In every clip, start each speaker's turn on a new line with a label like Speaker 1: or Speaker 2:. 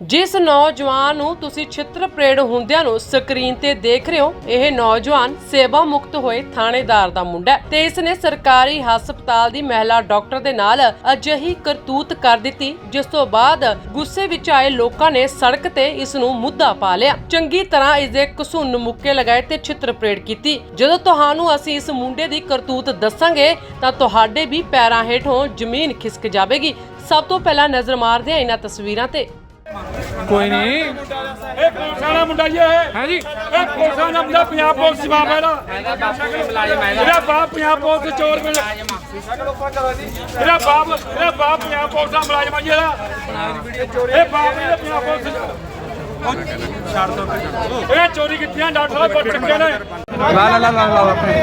Speaker 1: ਜਿਸ ਨੌਜਵਾਨ ਨੂੰ ਤੁਸੀਂ ਛਿੱਤਰ ਪਰੇਡ ਹੁੰਦਿਆਂ ਨੂੰ ਸਕਰੀਨ ਤੇ ਦੇਖ ਰਹੇ ਹੋ, ਇਹ ਨੌਜਵਾਨ ਸੇਵਾ ਮੁਕਤ ਹੋਏ ਥਾਣੇਦਾਰ ਦਾ ਮੁੰਡਾ ਹੈ ਤੇ ਇਸ ਨੇ ਸਰਕਾਰੀ ਹਸਪਤਾਲ ਦੀ ਮਹਿਲਾ ਡਾਕਟਰ ਦੇ ਨਾਲ ਅਜਿਹੀ ਕਰਤੂਤ ਕਰ ਦਿੱਤੀ, ਜਿਸ ਤੋਂ ਬਾਅਦ ਗੁੱਸੇ ਵਿੱਚ ਆਏ ਲੋਕਾਂ ਨੇ ਸੜਕ ਤੇ ਇਸ ਨੂੰ ਮੁੱਦਾ ਪਾ ਲਿਆ। ਚੰਗੀ ਤਰ੍ਹਾਂ ਇਸ ਦੇ ਘਸੁੰਨ ਮੁੱਕੇ ਲਗਾਏ ਤੇ ਛਿੱਤਰ ਪਰੇਡ ਕੀਤੀ। ਜਦੋਂ ਤੁਹਾਨੂੰ ਅਸੀਂ ਇਸ ਮੁੰਡੇ ਦੀ ਕਰਤੂਤ ਦੱਸਾਂਗੇ, ਤਾਂ ਤੁਹਾਡੇ ਵੀ ਪੈਰਾਂ ਹੇਠੋਂ ਜ਼ਮੀਨ ਖਿਸਕ ਜਾਵੇਗੀ। ਸਭ ਤੋਂ ਪਹਿਲਾਂ ਨਜ਼ਰ ਮਾਰਦੇ ਹਾਂ ਇਹਨਾਂ ਤਸਵੀਰਾਂ ਤੇ।
Speaker 2: ਕੋਈ ਨਹੀਂ।
Speaker 3: ਇਹ ਪੁਲਿਸਾਂ ਦਾ ਮੁੰਡਾ ਜੀ ਇਹ।
Speaker 2: ਹਾਂਜੀ
Speaker 3: ਇਹ ਪੁਲਿਸਾਂ ਦਾ ਮੁੰਡਾ ਪੰਜਾਬ ਪੁਲਿਸ ਜਵਾਬ ਹੈ ਇਹਦਾ। ਇਹਦਾ ਬਾਪ ਪੰਜਾਬ ਪੁਲਿਸ ਦੇ ਚੋਰ ਮਿਲ ਇਹਦਾ ਬਾਪ ਇਹਦਾ ਬਾਪ ਪੰਜਾਬ ਪੁਲਿਸ ਦਾ ਮੁਲਾਜ਼ਮ ਹੈ ਜੀ ਇਹਦਾ। ਇਹ ਬਾਪ ਇਹਦਾ ਪੰਜਾਬ ਪੁਲਿਸ ਦਾ ਛੱਡ ਦੋ ਇਹ ਚੋਰੀ ਕੀਤੀਆਂ ਡਾਕਟਰ ਸਾਹਿਬ ਕੋਲ ਚੱਕੇ ਨੇ।
Speaker 2: ਲਾ ਲਾ ਲਾ ਲਾ ਲਾ ਆਪਣੇ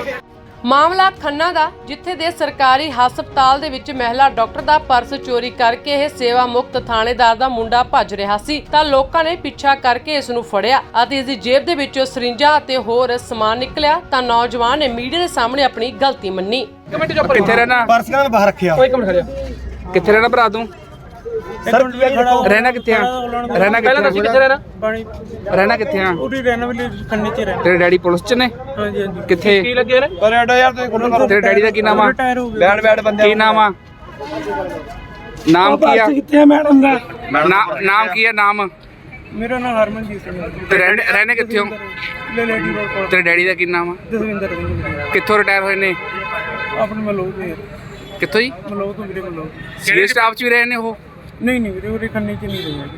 Speaker 1: ਮਾਮਲਾ ਖੰਨਾ ਦਾ ਜਿੱਥੇ ਦੇ ਸਰਕਾਰੀ ਹਸਪਤਾਲ ਦੇ ਵਿੱਚ ਮਹਿਲਾ ਡਾਕਟਰ ਦਾ ਪਰਸ ਚੋਰੀ ਕਰਕੇ ਇਹ ਸੇਵਾ ਮੁਕਤ ਥਾਣੇਦਾਰ ਦਾ ਮੁੰਡਾ ਭੱਜ ਰਿਹਾ ਸੀ ਤਾਂ ਲੋਕਾਂ ਨੇ ਪਿੱਛਾ ਕਰਕੇ ਇਸ ਨੂੰ ਫੜਿਆ ਅਤੇ ਇਸ ਦੀ ਜੇਬ ਦੇ ਵਿੱਚੋਂ ਸਰਿੰਜਾਂ ਅਤੇ ਹੋਰ ਸਮਾਨ ਨਿਕਲਿਆ ਤਾਂ ਨੌਜਵਾਨ ਨੇ ਮੀਡੀਆ ਦੇ ਸਾਹਮਣੇ ਆਪਣੀ ਗਲਤੀ ਮੰਨੀ।
Speaker 2: ਕਿੱਥੇ ਰਹਿਣਾ?
Speaker 4: ਪਰਸ ਕਹਿੰਦਾ ਮੈਂ ਬਾਹਰ ਰੱਖਿਆ?
Speaker 2: ਕਿੱਥੇ ਰਹਿਣਾ ਭਰਾ ਤੂੰ?
Speaker 4: ਸਰ
Speaker 2: ਰਹਿਣਾ ਕਿੱਥੇ ਆ? ਰਹਿਣਾ ਕਿੱਥੇ ਆ?
Speaker 5: ਕਿੱਥੇ ਰਹਿਣਾ?
Speaker 4: ਪਾਣੀ
Speaker 5: ਰਹਿਣਾ ਕਿੱਥੇ ਆ?
Speaker 4: ਉਹਦੀ ਰਹਿਣ ਵਾਲੀ ਖੰਨੇ ਚ ਰਹਿਣਾ।
Speaker 5: ਤੇਰੇ ਡੈਡੀ ਪੁਲਿਸ ਚ ਨੇ?
Speaker 4: ਹਾਂਜੀ ਹਾਂਜੀ।
Speaker 5: ਕਿੱਥੇ?
Speaker 4: ਕੀ ਲੱਗੇ ਨੇ? ਪਰ ਐਡਾ ਯਾਰ ਤੁਸੀਂ ਕੋਲ ਕਰੋ।
Speaker 5: ਤੇਰੇ ਡੈਡੀ ਦਾ ਕੀ ਨਾਮ ਆ?
Speaker 4: ਬੈਡ ਬੈਡ ਬੰਦੇ
Speaker 5: ਕੀ ਨਾਮ ਆ? ਨਾਮ ਕੀ ਆ?
Speaker 4: ਕਿੱਥੇ ਆ ਮੈਡਮ ਦਾ?
Speaker 5: ਨਾ- ਨਾਮ ਕੀ ਆ? ਨਾਮ?
Speaker 4: ਮੇਰਾ ਨਾਮ ਹਰਮਨਜੀਤ ਸਿੰਘ ਹੈ
Speaker 5: ਤੇ ਰਹਿਣ- ਰਹਿਣੇ ਕਿੱਥੇ ਹੋ?
Speaker 4: ਲੈ ਲੇਡੀ ਰੋਡ ਕੋਲ
Speaker 5: ਤੇਰੇ ਡੈਡੀ ਦਾ ਕੀ ਨਾਮ ਆ?
Speaker 4: ਦਸਵਿੰਦਰ ਸਿੰਘ।
Speaker 5: ਕਿੱਥੋਂ ਰਿਟਾਇਰ ਹੋਏ ਨੇ?
Speaker 4: ਆਪਣੇ ਮਲੋਹ ਦੇ
Speaker 5: ਕਿੱਥੋਂ ਜੀ?
Speaker 4: ਮਲੋਹ ਤੋਂ ਵੀਰੇ ਮਲੋਹ
Speaker 5: ਸੀਨੀਅਰ ਸਟਾਫ ਚ ਵੀ ਰਹੇ ਨੇ ਉਹ?
Speaker 4: ਨਹੀਂ ਨਹੀਂ ਵੀਰੇ ਉਹਦੇ ਖੰਨੇ ਚ ਨਹੀਂ ਰਹੀ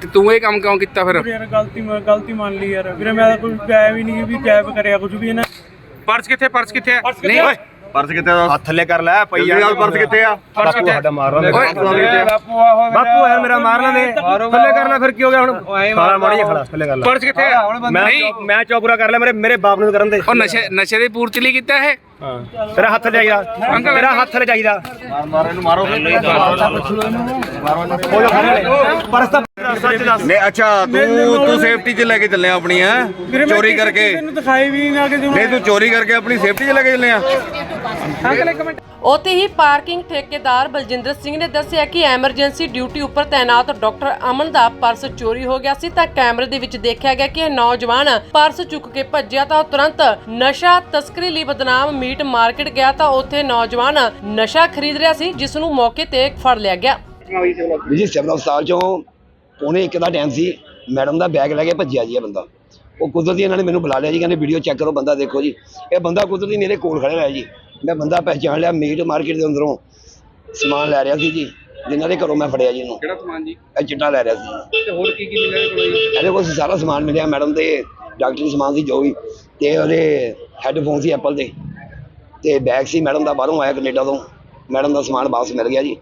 Speaker 5: ਤੇ ਤੂੰ ਇਹ ਕੰਮ ਕਿਉਂ ਕੀਤਾ ਫਿਰ?
Speaker 4: ਵੀਰੇ ਯਾਰ ਗਲਤੀ ਮੈਂ ਗਲਤੀ ਮੰਨ ਲਈ ਯਾਰ। ਵੀਰੇ ਮੈਂ ਤਾਂ ਕੋਈ ਗਾਇਬ ਹੀ ਨਹੀਂ ਵੀ ਗਾਇਬ ਕਰਿਆ ਕੁਝ ਵੀ ਇਹਨਾਂ
Speaker 2: ਪਰਸ ਕਿੱਥੇ ਪਰਸ ਕਿੱਥੇ
Speaker 5: ਨਹੀਂ।
Speaker 6: ਪਰਸ ਕਿੱਥੇ ਆ?
Speaker 4: ਹੱਥ ਥੱਲੇ ਕਰ ਲੈ ਪਈ
Speaker 6: ਜਲਦੀ ਨਾਲ ਪਰਸ ਕਿੱਥੇ ਆ?
Speaker 4: ਬਾਪੂ ਸਾਡਾ ਮਾਰ ਲਾ
Speaker 5: ਓਏ
Speaker 4: ਬਾਪੂ ਯਾਰ ਮੇਰਾ ਮਾਰ ਲਾ ਦੇ ਥੱਲੇ ਕਰ ਲੈ ਫਿਰ ਕੀ ਹੋ ਗਿਆ ਹੁਣ? ਖਾਲਾ ਮਾੜੀ ਜਿਹਾ ਖੜਾ ਥੱਲੇ ਕਰ ਲੈ।
Speaker 2: ਪਰਸ ਕਿੱਥੇ ਆ?
Speaker 4: ਮੈਂ ਮੈਂ ਚੌਪੂਰਾ ਕਰ ਲਿਆ ਮੇਰੇ ਮੇਰੇ ਬਾਪ ਨੂੰ ਕਰਨ ਦੇ।
Speaker 5: ਉਹ ਨਸ਼ੇ ਨਸ਼ੇ ਦੀ ਪੂਰਤੀ ਲਈ ਕੀਤਾ ਇਹ?
Speaker 4: ਹਾਂ ਤੇਰਾ ਹੱਥ ਚਾਹੀਦਾ ਤੇਰਾ ਹੱਥ
Speaker 6: ਮਾਰ ਇਹਨੂੰ ਮਾਰੋ
Speaker 4: ਸੱਚ ਦੱਸ।
Speaker 6: ਅੱਛਾ ਤੂੰ ਤੂੰ ਸੇਫਟੀ 'ਚ ਲੈ ਕੇ ਚੱਲਿਆ ਆਪਣੀ ਹੈ?
Speaker 4: ਵੀਰੇ ਮੈਂ
Speaker 6: ਚੋਰੀ ਕਰਕੇ।
Speaker 4: ਤੈਨੂੰ ਦਿਖਾਈ ਵੀ ਨਹੀਂ ਆ ਕਿ
Speaker 6: ਨਹੀਂ ਤੂੰ ਚੋਰੀ ਕਰਕੇ ਆਪਣੀ ਸੇਫਟੀ 'ਚ ਲੈ ਕੇ ਚੱਲਿਆ।
Speaker 1: ਉੱਥੇ ਹੀ ਪਾਰਕਿੰਗ ਠੇਕੇਦਾਰ ਬਲਜਿੰਦਰ ਸਿੰਘ ਨੇ ਦੱਸਿਆ ਕਿ ਐਮਰਜੈਂਸੀ ਡਿਊਟੀ ਉੱਪਰ ਤਾਇਨਾਤ ਡਾਕਟਰ ਅਮਨ ਦਾ ਪਰਸ ਚੋਰੀ ਹੋ ਗਿਆ ਸੀ ਤਾਂ ਕੈਮਰੇ ਦੇ ਵਿੱਚ ਦੇਖਿਆ ਗਿਆ ਕਿ ਇਹ ਨੌਜਵਾਨ ਪਰਸ ਚੁੱਕ ਕੇ ਭੱਜਿਆ ਤਾਂ ਉਹ ਤੁਰੰਤ ਨਸ਼ਾ ਤਸਕਰੀ ਲਈ ਬਦਨਾਮ ਮੀਟ ਮਾਰਕੀਟ ਗਿਆ ਤਾਂ ਉੱਥੇ ਨੌਜਵਾਨ ਨਸ਼ਾ ਖਰੀਦ ਰਿਹਾ ਸੀ, ਜਿਸ ਨੂੰ ਮੌਕੇ ਤੇ ਫੜ ਲਿਆ ਗਿਆ।
Speaker 7: ਜੀ, ਸਿਵਲ ਹਸਪਤਾਲ ਚੋਂ ਪੌਣੇ ਇੱਕ ਦਾ ਟਾਈਮ ਸੀ। ਮੈਡਮ ਦਾ ਬੈਗ ਲੈ ਕੇ ਭੱਜਿਆ ਜੀ ਇਹ ਬੰਦਾ। ਉਹ ਕੁਦਰਤੀ ਇਹਨਾਂ ਨੇ ਮੈਨੂੰ ਬੁਲਾ ਲਿਆ ਜੀ, ਕਹਿੰਦੇ ਵੀਡੀਓ ਚੈੱਕ ਕਰੋ, ਬੰਦਾ ਦੇਖੋ ਜੀ। ਇਹ ਬੰਦਾ ਕੁਦਰਤੀ ਮੇਰੇ ਕੋਲ ਖੜੇ ਹੋਇਆ ਜੀ। ਮੈਂ ਬੰਦਾ ਪਹਿਚਾਣ ਲਿਆ ਮੀਟ ਮਾਰਕੀਟ ਦੇ ਅੰਦਰੋਂ ਸਮਾਨ ਲੈ ਰਿਹਾ ਸੀ ਜੀ ਜਿਨ੍ਹਾਂ ਦੇ ਘਰੋਂ ਮੈਂ ਫੜਿਆ ਜੀ ਇਹਨੂੰ।
Speaker 5: ਕਿਹੜਾ ਸਮਾਨ ਜੀ?
Speaker 7: ਇਹ ਚਿੱਟਾ ਲੈ ਰਿਹਾ ਸੀ।
Speaker 5: ਤੇ ਹੋਰ ਕੀ ਕੀ ਮਿਲਿਆ ਕੋਲ ਜੀ
Speaker 7: ਇਹਦੇ ਕੋਲ ਸਾਰਾ ਸਮਾਨ ਮਿਲਿਆ ਮੈਡਮ ਦੇ ਡਾਕਟਰੀ ਸਮਾਨ ਸੀ ਜੋ ਵੀ ਤੇ ਉਹਦੇ ਹੈੱਡਫੋਨ ਸੀ ਐਪਲ ਦੇ। ਤੇ ਬੈਗ ਸੀ ਮੈਡਮ ਦਾ ਬਾਹਰੋਂ ਆਇਆ ਕੈਨੇਡਾ ਤੋਂ। ਮੈਡਮ ਦਾ ਸਮਾਨ ਵਾਪਸ ਮਿਲ ਗਿਆ ਜੀ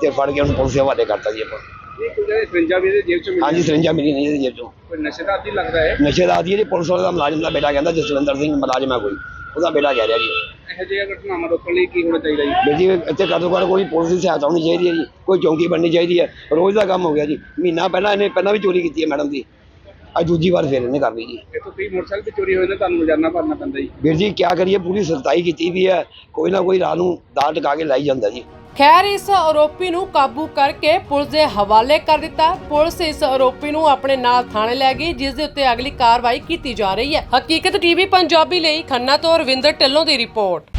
Speaker 7: ਤੇ ਫੜ ਕੇ ਉਹਨੂੰ ਪੁਲਿਸ ਦੇ ਹਵਾਲੇ ਕਰਤਾ ਜੀ ਆਪਾਂ।
Speaker 5: ਇਹ ਕੋਈ ਜਿਹੜੇ ਫਰਿੰਜਾ ਵੀ ਇਹਦੇ ਜੇਬ ਚ
Speaker 7: ਹਾਂਜੀ ਸਰਿੰਜਾ ਮਿਲੀ ਨਹੀਂ ਇਹਦੀ ਜੇਬ ਚੋਂ।
Speaker 5: ਕੋਈ ਨਸ਼ੇ ਦਾ ਆਦੀ ਲੱਗਦਾ ਹੈ?
Speaker 7: ਨਸ਼ੇ ਦਾ ਆਦੀ ਜੀ ਪੁਲਿਸ ਵਾਲੇ ਦਾ ਮੁਲਾਜ਼ਮ ਦਾ ਬੇਟਾ ਕਹਿੰਦਾ ਜਸਵਿੰਦਰ ਸਿੰਘ ਮੁਲਾਜ਼ਮ ਹੈ ਕੋਈ। ਉਹਦਾ ਬੇਟਾ ਕਹਿ ਰਿਹਾ ਜੀ।
Speaker 5: ਇਹੋ ਜਿਹੀਆਂ ਘਟਨਾਵਾਂ ਰੋਕਣ ਲਈ ਕੀ ਹੋਣਾ ਚਾਹੀਦਾ ਜੀ?
Speaker 7: ਵੀ ਜੀ ਇੱਥੇ ਕਦੋਂ ਕਦ ਕੋਈ ਪੁਲਿਸ ਦੀ ਸਹਾਇਤਾ ਹੋਣੀ ਚਾਹੀਦੀ ਹੈ ਜੀ, ਕੋਈ ਚੌਂਕੀ ਬਣਨੀ ਚਾਹੀਦੀ ਹੈ, ਰੋਜ਼ ਦਾ ਕੰਮ ਹੋ ਗਿਆ ਜੀ। ਮਹੀਨਾ ਪਹਿਲਾਂ ਇਹਨੇ ਪਹਿਲਾਂ ਵੀ ਚੋਰੀ ਕੀਤੀ ਹੈ ਮੈਡਮ ਦੀ ਅੱਜ ਦੂਜੀ ਵਾਰ ਫੇਰ ਇਹਨੇ ਕਰ ਲਈ ਜੀ।
Speaker 5: ਇੱਥੋਂ ਕਈ ਮੋਟਰਸਾਈਕਲ ਵੀ ਚੋਰੀ ਹੋਏ ਨੇ ਤੁਹਾਨੂੰ ਰੋਜ਼ਾਨਾ ਭਰਨਾ ਪੈਂਦਾ ਜੀ।
Speaker 7: ਵੀਰ ਜੀ ਕੀ ਕਰੀਏ ਪੂਰੀ ਸਖਤਾਈ ਕੀਤੀ ਵੀ ਹੈ। ਕੋਈ ਨਾ ਕੋਈ ਰਾਹ ਨੂੰ ਦਾਲ ਟਕਾ ਕੇ ਲਾਈ ਜਾਂਦਾ ਜੀ।
Speaker 1: ਖੈਰ ਇਸ ਆਰੋਪੀ ਨੂੰ ਕਾਬੂ ਕਰਕੇ ਪੁਲਿਸ ਦੇ ਹਵਾਲੇ ਕਰ ਦਿੱਤਾ। ਪੁਲਿਸ ਇਸ ਆਰੋਪੀ ਨੂੰ ਆਪਣੇ ਨਾਲ ਥਾਣੇ ਲੈ ਗਈ ਜਿਸ ਦੇ ਉੱਤੇ ਅਗਲੀ ਕਾਰਵਾਈ ਕੀਤੀ ਜਾ ਰਹੀ ਹੈ। ਹਕੀਕਤ ਟੀਵੀ ਪੰਜਾਬੀ ਲਈ ਖੰਨਾ ਤੋਂ ਰਵਿੰਦਰ ਢਿੱਲੋਂ ਦੀ ਰਿਪੋਰਟ।